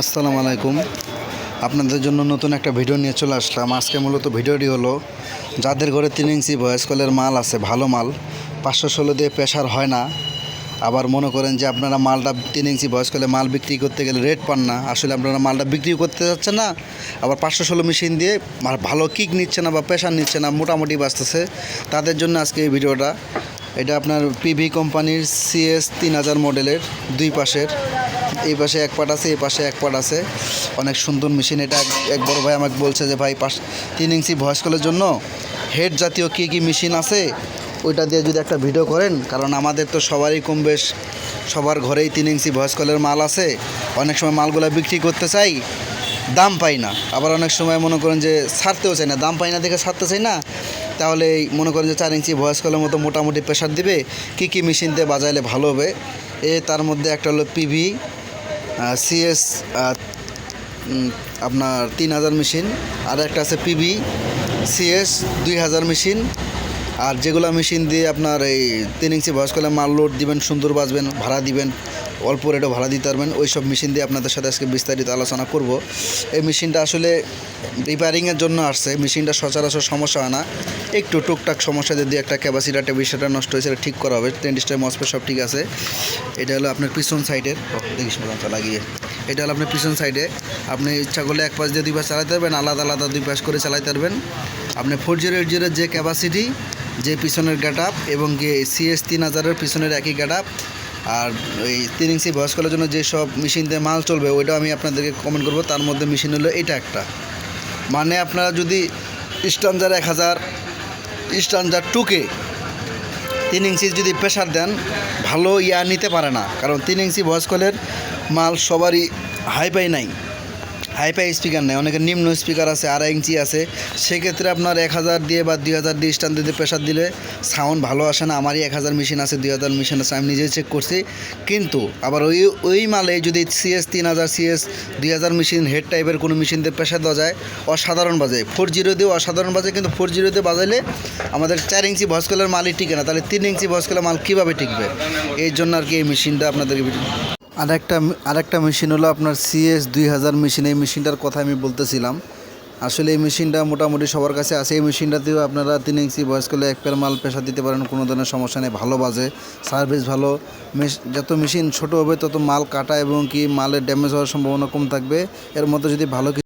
আসসালামু আলাইকুম। আপনাদের জন্য নতুন একটা ভিডিও নিয়ে চলে আসলাম। আজকে মূলত ভিডিওটি হলো, যাদের ঘরে তিন ইঞ্চি ভয়েস কলের মাল আছে, ভালো মাল, পাঁচশো ষোলো দিয়ে প্রেশার হয় না। আবার মনে করেন যে আপনারা মালটা তিন ইঞ্চি ভয়েস কলে মাল বিক্রি করতে গেলে রেট পান না। আসলে আপনারা মালটা বিক্রি করতে যাচ্ছেন না, আবার পাঁচশো ষোলো মেশিন দিয়ে ভালো কিক নিচ্ছে না বা প্রেশার নিচ্ছে না, মোটামুটি বাঁচতেছে। তাদের জন্য আজকে এই ভিডিওটা। এটা আপনার পিভি কোম্পানির সিএস তিন হাজার মডেলের দুই পাশের। এই পাশে এক পাট আছে, এই পাশে এক পাট আছে। অনেক সুন্দর মেশিন এটা। এক- বড় ভাই আমাকে বলছে যে, ভাই পাশ তিন ইঞ্চি ভয়েস কলের জন্য হেড জাতীয় কী কী মেশিন আছে, ওইটা দিয়ে যদি একটা ভিডিও করেন, কারণ আমাদের তো সবারই কম বেশ, সবার ঘরেই তিন ইঞ্চি ভয়েস কলের মাল আছে। অনেক সময় মালগুলো বিক্রি করতে চাই, দাম পাই না। আবার অনেক সময় মনে করেন যে, ছাড়তেও চাই না। দাম পাই না দেখে ছাড়তে চাই না, তাহলে মনে করেন যে, চার ইঞ্চি ভয়েস কলের মতো মোটামুটি প্রেশার দিবে। কী কী মেশিন দিয়ে বাজাইলে ভালো হবে? এ তার মধ্যে একটা হলো পিভি সিএস আপনার তিন হাজার মেশিন আর একটা আছে পিভি সিএস দুই হাজার মেশিন আর যেগুলো মেশিন দিয়ে আপনার এই তিন ইঞ্চি ভয়েস কলে মাল লোড দিবেন, সুন্দর বাজবেন ভাড়া দিবেন, অল্প রেটও ভাড়া দিতে পারবেন ওই সব মেশিন দিয়ে আপনাদের সাথে আজকে বিস্তারিত আলোচনা করব। এই মেশিনটা আসলে রিপেয়ারিংয়ের জন্য আসছে, মেশিনটা সচরাচর সমস্যা হয় না। একটু টুকটাক সমস্যা যদি একটা ক্যাপাসিটা ক্যাপাসিটার টেবিসটা নষ্ট হয়েছে ঠিক করা হবে টেন্ডিস্টার মসপে সব ঠিক আছে। এটা হলো আপনার পিছন সাইডের দেখিস মতো লাগিয়ে। এটা হলো আপনার পিছন সাইডে আপনি ইচ্ছা করলে এক পাশ দিয়ে দুই পাশ চালাতে পারবেন, আলাদা আলাদা দুই পাশ করে চালাতে পারবেন। আপনি ফোর জিরো এইট জিরোর যে ক্যাপাসিটি যে পিছনের গ্যাট আপ এবং কি সিএস তিন হাজারের পিছনের একই গ্যাট আপ আর ওই তিন ইঞ্চি ভয়েস কলের জন্য যেসব মেশিন দিয়ে মাল চলবে, ওইটাও আমি আপনাদেরকে কমেন্ট করব। তার মধ্যে মেশিন হলো এটা একটা। মানে আপনারা যদি স্টানজার এক হাজার স্টানজার টুকে তিন ইঞ্চি যদি প্রেশার দেন, ভালো ইয়া নিতে পারে না। কারণ তিন ইঞ্চি ভয়েস কলের মাল সবারই হাই পাই নাই হাই পাই স্পিকার নেই অনেকের নিম্ন স্পিকার আছে, আড়াই ইঞ্চি আছে। সেক্ষেত্রে আপনার এক হাজার দিয়ে বা দুই হাজার দিয়ে স্ট্যান্ড দিয়ে প্রেশার দিলে সাউন্ড ভালো আসে না। আমারই এক হাজার মেশিন আছে, দুই হাজার মেশিন আছে, আমি নিজেই চেক করছি। কিন্তু আবার ওই ওই মালে যদি সিএস তিন হাজার সিএস দুই হাজার মেশিন হেড টাইপের কোনো মেশিন দিয়ে প্রেশার দেওয়া যায়, অসাধারণ বাজে। ফোর জিরো দিয়ে অসাধারণ বাজে, কিন্তু ফোর জিরো দিয়ে বাজাইলে আমাদের চার ইঞ্চি ভস্কলের মালই টিকে না। তাহলে তিন ইঞ্চি ভস্কলের মাল কীভাবে টিকবে? এই জন্য আর কি এই মেশিনটা আপনাদেরকে আরেকটা আরেকটা মেশিন হলো আপনার সিএস দুই হাজার মেশিন। এই মেশিনটার কথা আমি বলতেছিলাম। আসলে এই মেশিনটা মোটামুটি সবার কাছে আছে। এই মেশিনটাতেও আপনারা তিন ইঞ্চি বয়স করলে এক পেয়ার মাল পেশা দিতে পারেন, কোনো ধরনের সমস্যা নেই। ভালো বাজে সার্ভিস ভালো। যত মেশিন ছোট হবে, তত মাল কাটা এবং কি মালের ড্যামেজ হওয়ার সম্ভাবনা কম থাকবে। এর মধ্যে যদি ভালো